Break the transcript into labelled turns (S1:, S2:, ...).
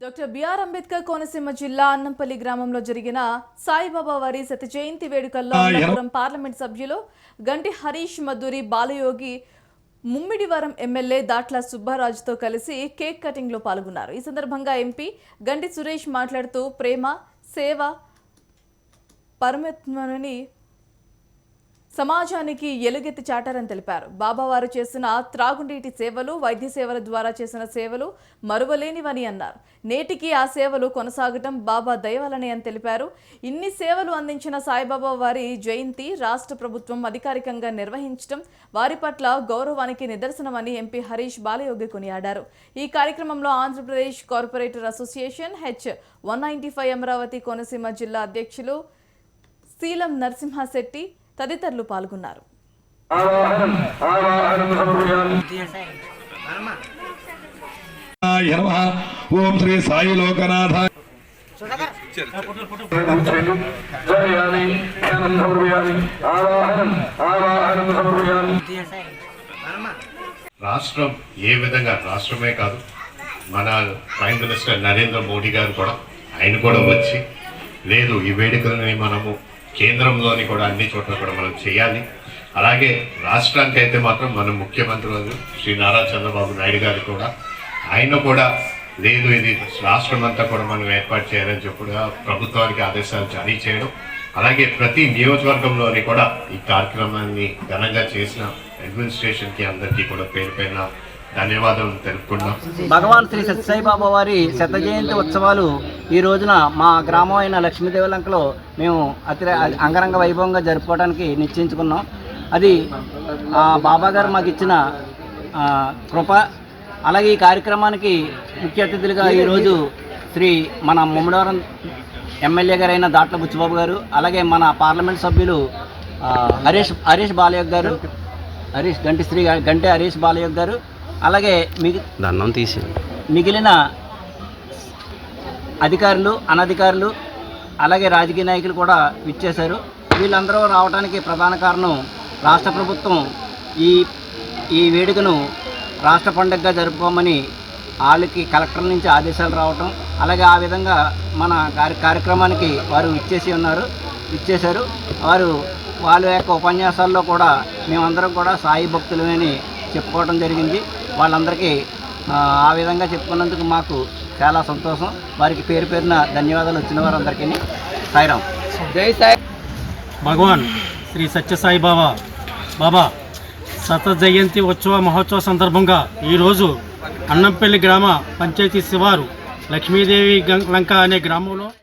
S1: Doctor BR Ambedkar Konaseema జిల్లా అన్నంపల్లి గ్రామంలో జరిగిన సాయిబాబా వారి శత జయంతి వేడుకల్లో అనంతపురం పార్లమెంట్ సభ్యులు గంటి హరీష్ మధురి బాలయోగి ముమ్మిడివరం ఎమ్మెల్యే దాట్ల సుబ్బారాజుతో కలిసి కేక్ కటింగ్లో పాల్గొన్నారు. ఈ సందర్భంగా ఎంపీ గంటి సురేష్ మాట్లాడుతూ ప్రేమ సేవ పరమాత్మని సమాజానికి ఎలుగెత్తి చాటారని తెలిపారు. బాబావారు చేసిన త్రాగునీటి సేవలు వైద్య సేవల ద్వారా చేసిన సేవలు మరువలేనివని అన్నారు. నేటికి ఆ సేవలు కొనసాగటం బాబా దయవలని అని తెలిపారు. ఇన్ని సేవలు అందించిన సాయిబాబా వారి జయంతి రాష్ట్ర ప్రభుత్వం అధికారికంగా నిర్వహించడం వారి పట్ల గౌరవానికి నిదర్శనమని ఎంపీ హరీష్ బాలయోగి కొనియాడారు. ఈ కార్యక్రమంలో Andhra Pradesh corporator association H one ninety five Amaravati Konaseema జిల్లా అధ్యక్షులు శీలం నరసింహశెట్టి తదితరులు పాల్గొన్నారు.
S2: ఓం శ్రీ సాయి లోకనాథ
S3: జయామి జ్ఞానం సమర్పయామి ఆవాహనం ఆవాహనం సమర్పయామి
S4: రాష్ట్రం ఏ విధంగా రాష్ట్రమే కాదు మన ప్రైమ్ మినిస్టర్ నరేంద్ర మోడీ గారు కూడా ఆయన కూడా వచ్చి లేదు ఈ వేడుకలని మనము కేంద్రంలోని కూడా అన్ని చోట్ల కూడా మనం చేయాలి. అలాగే రాష్ట్రానికి అయితే మాత్రం మన ముఖ్యమంత్రి శ్రీ నారా చంద్రబాబు నాయుడు గారు కూడా ఆయన కూడా లేదు ఇది రాష్ట్రం అంతా కూడా మనం ఏర్పాటు చేయాలని చెప్పి ప్రభుత్వానికి ఆదేశాలు జారీ చేయడం. అలాగే ప్రతి నియోజకవర్గంలోని కూడా ఈ కార్యక్రమాన్ని ఘనంగా చేసిన అడ్మినిస్ట్రేషన్కి అందరికీ కూడా పేరు పైన ధన్యవాదాలు తెలుపుకున్నాం
S5: భగవాన్ శ్రీ సత్యసాయిబాబా వారి శత జయంతి ఉత్సవాలు ఈ రోజున మా గ్రామం అయిన లక్ష్మీదేవలంకలో మేము అతి అంగరంగ వైభవంగా జరుపుకోవడానికి నిశ్చయించుకున్నాం. అది బాబా గారు మాకు ఇచ్చిన కృప అలాగే ఈ కార్యక్రమానికి ముఖ్య అతిథులుగా ఈరోజు శ్రీ మన ముమ్మడవరం ఎమ్మెల్యే గారైన దాట్ల బుచ్చిబాబు గారు అలాగే మన పార్లమెంట్ సభ్యులు హరీష్ హరీష్ బాలయ్య గారు హరీష్ గంటి శ్రీ గంటే హరీష్ బాలయ్య గారు అలాగే మిగి
S6: దండం తీసి
S5: మిగిలిన అధికారులు అనధికారులు అలాగే రాజకీయ నాయకులు కూడా విచ్చేశారు. వీళ్ళందరూ రావడానికి ప్రధాన కారణం రాష్ట్ర ప్రభుత్వం ఈ ఈ వేడుకను రాష్ట్ర పండుగగా జరుపుకోమని వాళ్ళకి కలెక్టర్ నుంచి ఆదేశాలు రావటం అలాగే ఆ విధంగా మన కార్య కార్యక్రమానికి వారు ఇచ్చేసి ఉన్నారు ఇచ్చేశారు వారు వాళ్ళ యొక్క ఉపన్యాసాల్లో కూడా మేమందరం కూడా సాయి భక్తులమని చెప్పుకోవడం జరిగింది. వాళ్ళందరికీ ఆ, విధంగా చెప్పుకున్నందుకు మాకు చాలా సంతోషం. వారికి పేరు పేరున ధన్యవాదాలు వచ్చిన వారందరికీ. సాయిరాం జై సాయి.
S7: భగవాన్ శ్రీ సత్యసాయి బాబా. బాబా శత జయంతి ఉత్సవ మహోత్సవ సందర్భంగా ఈరోజు అన్నంపల్లి గ్రామ పంచాయతీ శివారు లక్ష్మీదేవి గం- లంక అనే గ్రామంలో